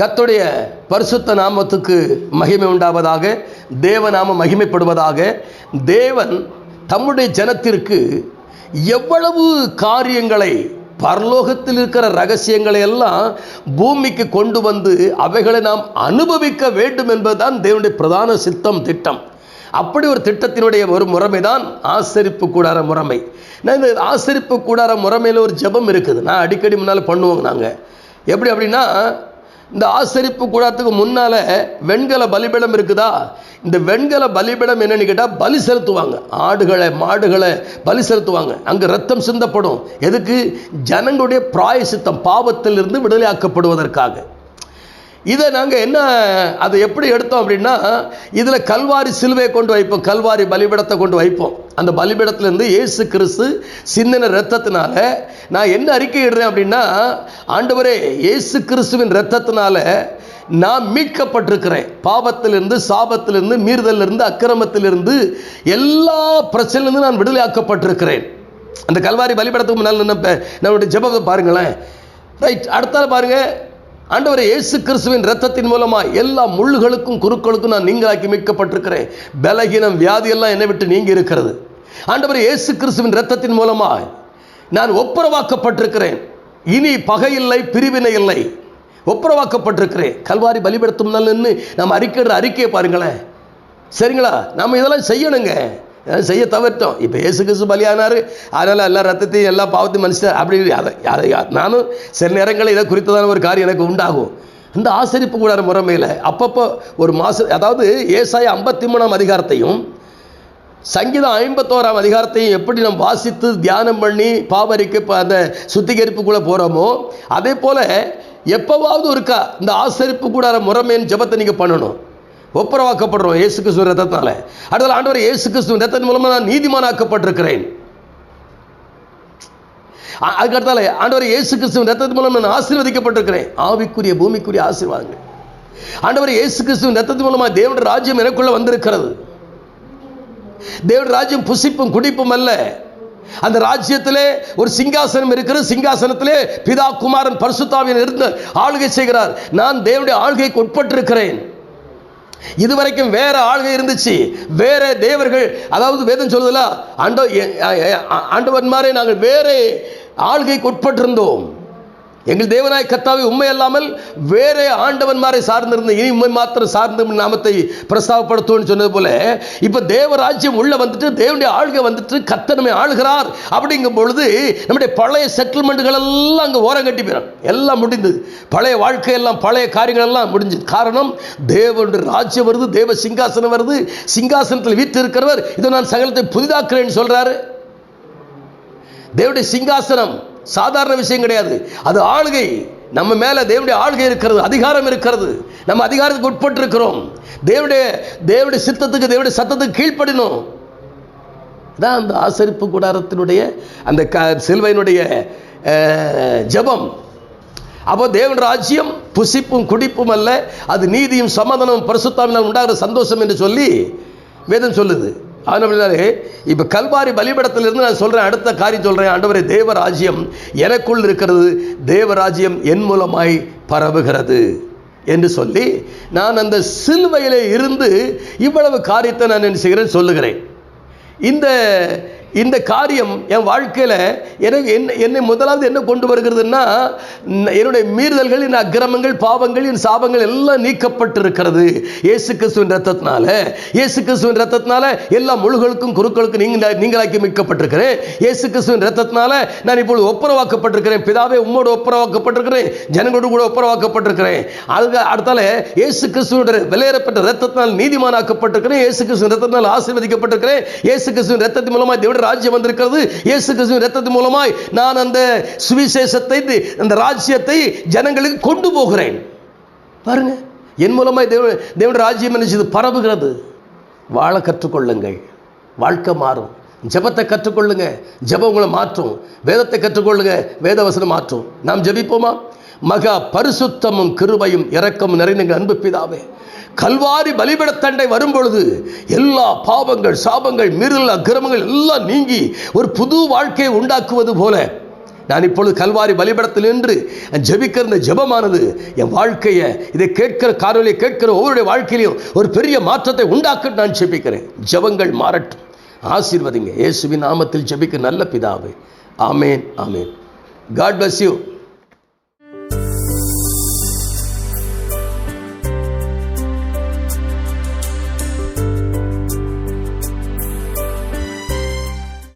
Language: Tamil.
கத்துடைய பரிசுத்த நாமத்துக்கு மகிமை உண்டாவதாக தேவநாம மகிமைப்படுவதாக தேவன் தம்முடைய ஜனத்திற்கு எவ்வளவு காரியங்களை பரலோகத்தில் இருக்கிற ரகசியங்களை எல்லாம் பூமிக்கு கொண்டு வந்து அவைகளை நாம் அனுபவிக்க வேண்டும் என்பதுதான் தேவனுடைய பிரதான சித்தம் திட்டம். அப்படி ஒரு திட்டத்தினுடைய ஒரு முறைமை தான் ஆசரிப்பு கூடார முறைமை. நான் இந்த ஆசரிப்பு கூடார முறைமையில் ஒரு ஜெபம் இருக்குது. நான் அடிக்கடி முன்னால் பண்ணுவோங்க நாங்கள் எப்படி அப்படின்னா இந்த ஆசரிப்பு கூடத்துக்கு முன்னால் வெண்கல பலிபீடம் இருக்குதா? இந்த வெண்கல பலிபீடம் என்னன்னு கேட்டால் பலி செலுத்துவாங்க. ஆடுகளை மாடுகளை பலி செலுத்துவாங்க. அங்கே ரத்தம் சிந்தப்படும். எதுக்கு? ஜனங்களுடைய பிராயசித்தம் பாவத்திலிருந்து விடுதலையாக்கப்படுவதற்காக. இதை நாங்கள் என்ன அதை எப்படி எடுத்தோம் அப்படின்னா இதில் கல்வாரி சிலுவையை கொண்டு வைப்போம் கல்வாரி பலிபடத்தை கொண்டு வைப்போம். அந்த பலிபடத்துலேருந்து இயேசு கிறிஸ்து சிந்தின ரத்தத்தினால நான் என்ன அறிக்கை இடுறேன் அப்படின்னா ஆண்டவரே இயேசு கிறிஸ்துவின் ரத்தத்தினால நான் மீட்கப்பட்டிருக்கிறேன். பாவத்திலிருந்து சாபத்திலிருந்து மீறுதலிருந்து அக்கிரமத்திலிருந்து எல்லா பிரச்சனையிலிருந்து நான் விடுதலையாக்கப்பட்டிருக்கிறேன். அந்த கல்வாரி பலிபடத்துக்கு முன்னால் நின்ன நம்மளுடைய ஜபத்தை பாருங்களேன். ரைட் அடுத்தால பாருங்கள் ஆண்டவர் இயேசு கிறிஸ்துவின் ரத்தத்தின் மூலமா எல்லா முள்ளுகளுக்கும் குருக்களுக்கும் நான் நீங்களாக்கி மீட்கப்பட்டிருக்கிறேன். பலகீனம் வியாதியெல்லாம் என்னை விட்டு நீங்கி இருக்கிறது. ஆண்டவர் இயேசு கிறிஸ்துவின் ரத்தத்தின் மூலமா நான் ஒப்புரவாக்கப்பட்டிருக்கிறேன். இனி பகை இல்லை பிரிவினை இல்லை. ஒப்புரவாக்கப்பட்டிருக்கிறேன். கல்வாரி பலிபடுத்தும் நாள் நின்று நம்ம அறிக்கையிடுற அறிக்கையை பாருங்களேன். சரிங்களா? நம்ம இதெல்லாம் செய்யணுங்க. செய்ய தவிர்த்தோம் இப்போ இயேசு கிறிஸ்து பலியானார். அதனால் எல்லா ரத்தத்தையும் எல்லா பாவத்தையும் மனுஷன் அப்படி அதை அதை நானும் சில நேரங்களில் இதை குறித்ததான ஒரு காரியம் எனக்கு உண்டாகும். இந்த ஆசரிப்பு கூடார முறைமையில் அப்பப்போ ஒரு மாதம் அதாவது ஏசாய ஐம்பத்தி மூணாம் அதிகாரத்தையும் சங்கீதம் ஐம்பத்தோராம் அதிகாரத்தையும் எப்படி நம்ம வாசித்து தியானம் பண்ணி பாவரிக்கு இப்போ அந்த சுத்திகரிப்புக்குள்ளே போகிறோமோ அதே போல் எப்போவாவது ஒருக்கா இந்த ஆசரிப்பு கூடார முறைமையின் ஜபத்தை நீங்கள் பண்ணணும். ஒப்புரவாக்கப்படுறோம் இயேசு கிறிஸ்துவ ரத்தத்தால் அடுத்த ஆண்டவர் இயேசு கிறிஸ்துவ ரத்தத்தின் மூலமாக நான் நீதிமானாக்கப்பட்டிருக்கிறேன். ஆக்கப்பட்டிருக்கிறேன் அதுக்கடுத்தால ஆண்டவர் இயேசு கிறிஸ்துவின் ரத்தத்தின் மூலம் நான் ஆசீர்வதிக்கப்பட்டிருக்கிறேன். ஆவிக்குரிய பூமிக்குரிய ஆசீர்வாதங்கள். ஆண்டவர் இயேசு கிறிஸ்துவின் ரத்தத்தின் மூலமாக தேவனுடைய ராஜ்யம் எனக்குள்ள வந்திருக்கிறது. தேவனுடைய ராஜ்யம் புசிப்பும் குடிப்பும் அல்ல. அந்த ராஜ்யத்திலே ஒரு சிங்காசனம் இருக்கிறது. சிங்காசனத்திலே பிதா குமாரன் பரிசுத்தாவியன் இருந்து ஆளுகை செய்கிறார். நான் தேவனுடைய ஆளுகைக்கு உட்பட்டிருக்கிறேன். இதுவரைக்கும் வேற ஆளுகை இருந்துச்சு. வேற தேவர்கள் அதாவது வேதம் சொல்லுதலா ஆண்டோ எ- ஆண்டவன்மாரே நாங்கள் வேற ஆளுகைக்கு உட்பட்டிருந்தோம். எங்கள் தேவனாய் கத்தாவை உண்மை அல்லாமல் வேறே ஆண்டவன்மாரை சார்ந்திருந்த இனி உண்மை மாத்திரம் சார்ந்த நாமத்தை பிரஸ்தாபப்படுத்துவோம்னு சொன்னது போல இப்போ தேவராஜ்யம் உள்ள வந்துட்டு தேவனுடைய ஆளுகை வந்துட்டு கத்தனமே ஆளுகிறார் அப்படிங்கும் பொழுது நம்முடைய பழைய செட்டில்மெண்ட்டுகள் எல்லாம் அங்கே ஓரம் கட்டி போயிடும். எல்லாம் முடிந்தது. பழைய வாழ்க்கையெல்லாம் பழைய காரியங்கள் எல்லாம் முடிஞ்சது. காரணம் தேவனுடைய ராஜ்யம் வருது தேவ சிங்காசனம் வருது. சிங்காசனத்தில் வீட்டு இருக்கிறவர் இதை நான் சகலத்தை புதிதாக்குறேன்னு சொல்றாரு. தேவனுடைய சிங்காசனம் சாதாரண விஷயம் கிடையாது. அது ஆளுகை. நம்ம மேலே தேவனுடைய ஆளுகை இருக்கிறது அதிகாரம் இருக்கிறது. நம்ம அதிகாரத்துக்கு உட்பட்டிருக்கிறோம். தேவனுடைய தேவனுடைய சித்தத்துக்கு தேவனுடைய சத்தத்துக்கு கீழ்ப்படினோம். தான் அந்த ஆசரிப்பு கூடாரத்தினுடைய அந்த க செல்வையினுடைய ஜபம் ஜெபம். அப்போ தேவன் ராஜ்யம் புசிப்பும் குடிப்பும் அல்ல அது நீதியும் சமாதானமும் பரிசுத்தாமினால் உண்டாகிற சந்தோஷம் என்று சொல்லி வேதம் சொல்லுது. அதனாலே இப்போ கல்வாரி பலிபடத்திலிருந்து நான் சொல்கிறேன் அடுத்த காரியம் சொல்கிறேன் ஆண்டவரே தேவராஜ்யம் எனக்குள் இருக்கிறது. தேவராஜ்யம் என் மூலமாய் பரவுகிறது என்று சொல்லி நான் அந்த சிலுவையிலே இருந்து இவ்வளவு காரியத்தை நான் என்ன செய்கிறேன் சொல்லுகிறேன். இந்த இந்த காரியம் என் வாழ்க்கையில் எனக்கு என்ன என்னை முதலாவது என்ன கொண்டு வருகிறதுன்னா என்னுடைய மீறுதல்கள் என் அக்கிரமங்கள் பாவங்கள் என் சாபங்கள் எல்லாம் நீக்கப்பட்டிருக்கிறது. இயேசு கிறிஸ்துவின் ரத்தத்தினால இயேசு கிறிஸ்துவின் ரத்தத்தினால எல்லா முழுகளுக்கும் குருக்களுக்கும் நீங்க நீங்களாக்கி மீட்கப்பட்டிருக்கிறேன். இயேசு கிறிஸ்துவின் ரத்தத்தினால நான் இப்பொழுது ஒப்புரவாக்கப்பட்டிருக்கிறேன். பிதாவே உம்மோடு ஒப்புரவாக்கப்பட்டிருக்கிறேன். ஜனங்களோடு கூட ஒப்புரவாக்கப்பட்டிருக்கிறேன். அதுக்கு அடுத்தால இயேசு கிறிஸ்துவோட விலையேறப்பட்ட ரத்தத்தினால் நீதிமானாக்கப்பட்டிருக்கிறேன். இயேசு கிறிஸ்துவின் ரத்தத்தினால் ஆசீர்வதிக்கப்பட்டிருக்கிறேன். இயேசு கிறிஸ்துவின் ரத்தத்தின் மூலமாக தேவனுடைய ராஜ்யம் வந்திருக்கிறது. இயேசு கிறிஸ்துவின் ரத்தத்தின் மூலமாய் நான் அந்த சுவிசேஷத்தை அந்த ராஜ்யத்தை ஜனங்களுக்கு கொண்டு போகிறேன். பாருங்க என் மூலமாய் தேவ தேவனுடைய ராஜ்யம் என்ன பரவுகிறது. வாழ கற்றுக்கொள்ளுங்கள். வாழ்க்கை மாறும். ஜபத்தை கற்றுக்கொள்ளுங்க. ஜபம் உங்களை மாற்றும். வேதத்தை கற்றுக்கொள்ளுங்க. வேதவசனம் மாற்றும். நாம் ஜபிப்போமா? மகா பரிசுத்தமும் கிருபையும் இரக்கமும் நிறைந்த அன்பு பிதாவே. கல்வாரி பலிபடத்தண்டை வரும்பொழுது எல்லா பாவங்கள் சாபங்கள் மீறல் அக்கிரமங்கள் எல்லாம் நீங்கி ஒரு புது வாழ்க்கையை உண்டாக்குவது போல நான் இப்பொழுது கல்வாரி பலிபடத்தில் நின்று ஜெபிக்கிற இந்த ஜெபமானது என் வாழ்க்கையை இதை கேட்கிற காரணியை கேட்கிற ஒவ்வொருடைய வாழ்க்கையிலையும் ஒரு பெரிய மாற்றத்தை உண்டாக்க நான் ஜெபிக்கிறேன். ஜெபங்கள் மாறட்டும். ஆசீர்வதிங்க. இயேசுவின் நாமத்தில் ஜெபிக்க நல்ல பிதாவே. ஆமேன் ஆமேன். God bless you